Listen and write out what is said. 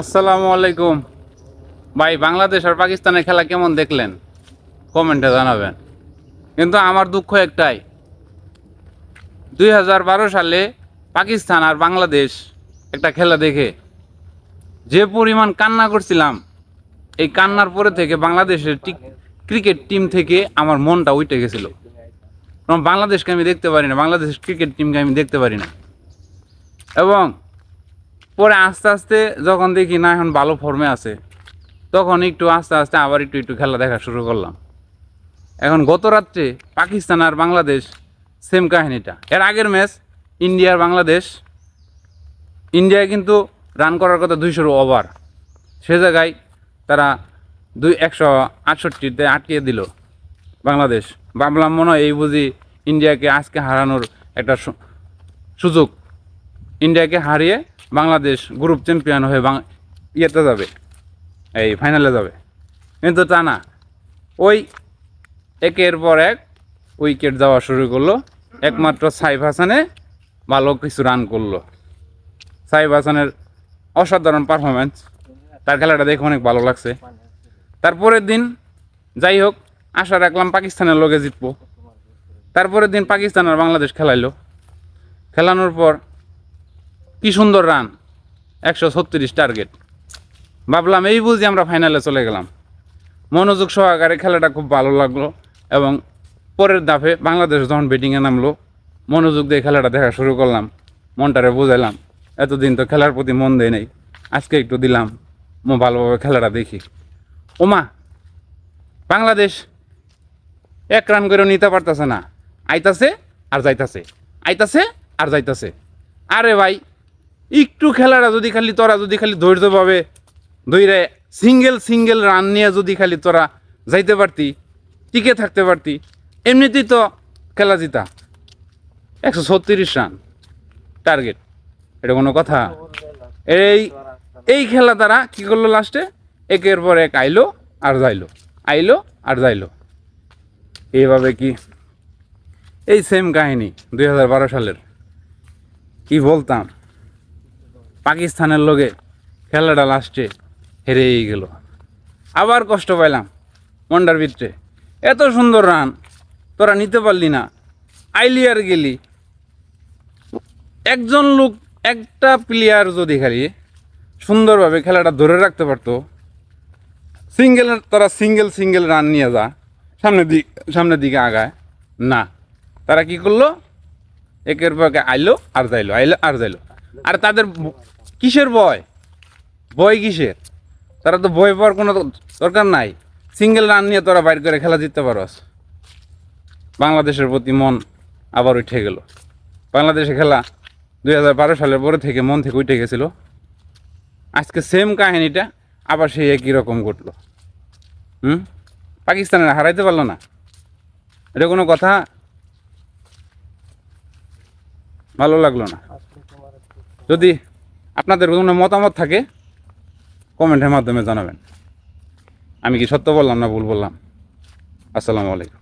আসসালামু আলাইকুম। ভাই, বাংলাদেশ আর পাকিস্তানের খেলা কেমন দেখলেন? কমেন্টে জানাবেন। কিন্তু আমার দুঃখ একটাই, দুই হাজার বারো সালে পাকিস্তান আর বাংলাদেশ একটা খেলা দেখে যে পরিমাণ কান্না করছিলাম, এই কান্নার পরে থেকে বাংলাদেশের ক্রিকেট টিম থেকে আমার মনটা উঠে গেছিল। কারণ বাংলাদেশকে আমি দেখতে পারি না বাংলাদেশের ক্রিকেট টিমকে আমি দেখতে পারি না। এবং পরে আস্তে আস্তে যখন দেখি না, এখন ভালো ফর্মে আছে, তখন একটু আস্তে আস্তে আবার একটু একটু খেলা দেখা শুরু করলাম। এখন গত রাত্রে পাকিস্তান আর বাংলাদেশ সেম কাহিনীটা। এর আগের ম্যাচ ইন্ডিয়া আর বাংলাদেশ। ইন্ডিয়া কিন্তু রান করার কথা দুইশোর ওভার সে জায়গায় তারা দুই, একশো আটষট্টিতে আটকে দিল বাংলাদেশ। ভাবলাম মনে হয় এই বুঝি ইন্ডিয়াকে আজকে হারানোর একটা সুযোগ ইন্ডিয়াকে হারিয়ে বাংলাদেশ গ্রুপ চ্যাম্পিয়ন হয়ে বাং ইয়েতে যাবে। এই ফাইনালে যাবে। কিন্তু তা না। ওই একের পর এক উইকেট যাওয়া শুরু করল। একমাত্র সাইফ হাসানে ভালো কিছু রান করল। সাইফ হাসানের অসাধারণ পারফরমেন্স তার খেলাটা দেখে অনেক ভালো লাগছে। তারপরের দিন যাই হোক, আশা রাখলাম পাকিস্তানের লগে জিতবো। তারপরের দিন পাকিস্তান আর বাংলাদেশ খেলাইলো। খেলানোর পর কি সুন্দর রান একশো ছত্রিশ টার্গেট ভাবলাম এই বুঝি আমরা ফাইনালে চলে গেলাম। মনোযোগ সহকারে খেলাটা খুব ভালো লাগল এবং পরের দাফে বাংলাদেশ যখন ব্যাটিংয়ে নামলো, মনোযোগ দিয়ে খেলাটা দেখা শুরু করলাম। মনটারে বুঝাইলাম, এতদিন তো খেলার প্রতি মন দেয় নাই, আজকে একটু দিলাম, মো ভালোভাবে খেলাটা দেখি। ওমা, বাংলাদেশ এক রান করে নিতে পারতেছে না। আইতাছে আর যাইতাছে, আইতাছে আর যাইতাছে। আরে ভাই একটু খেলাটা যদি খালি তোরা যদি খালি ধৈর্যভাবে ধৈরে সিঙ্গেল সিঙ্গেল রান নিয়ে যদি খালি তোরা যাইতে পারতি, টিকে থাকতে পারতি, এমনিতেই তো খেলা জিতা। একশো ছত্রিশ রান টার্গেট এটা কোনো কথা? এই এই খেলা তারা কি করল লাস্টে একের পর এক আইলো আর যাইলো, আইলো আর যাইলো। এইভাবে কি? এই সেম কাহিনী দুই হাজার বারো সালের। কি বলতাম? পাকিস্তানের লোকে খেলাটা লাস্টে হেরেই গেল। আবার কষ্ট পাইলাম মন্ডার ভিতরে এত সুন্দর রান তোরা নিতে পারলি না। আইলি আর গেলি। একজন লোক, একটা প্লেয়ার যদি খালি সুন্দরভাবে খেলাটা ধরে রাখতে পারতো সিঙ্গেল তারা সিঙ্গেল সিঙ্গেল রান নিয়ে যা, সামনের দিক, সামনের দিকে আগায়। না, তারা কি করল? একের পর আইলো আর যাইলো, আইলো আর যাইলো। আর তাদের কিসের বয় বয় কিসের? তারা তো ভয় পাওয়ার কোনো দরকার নাই। সিঙ্গেল রান নিয়ে তোরা বাইর করে খেলা জিততে পারস। বাংলাদেশের প্রতি মন আবার উঠে গেল। বাংলাদেশে খেলা দুই হাজার বারো সালের পরে থেকে মন থেকে উঠে গেছিল। আজকে সেম কাহিনীটা আবার সেই একই রকম ঘটলো। হুম? পাকিস্তানের হারাইতে পারল না। এটা কোনো কথা? ভালো লাগল না। যদি আপনাদের কোনো মতামত থাকে কমেন্টের মাধ্যমে জানাবেন। আমি কি সত্য বললাম না ভুল বললাম? আসসালামু আলাইকুম।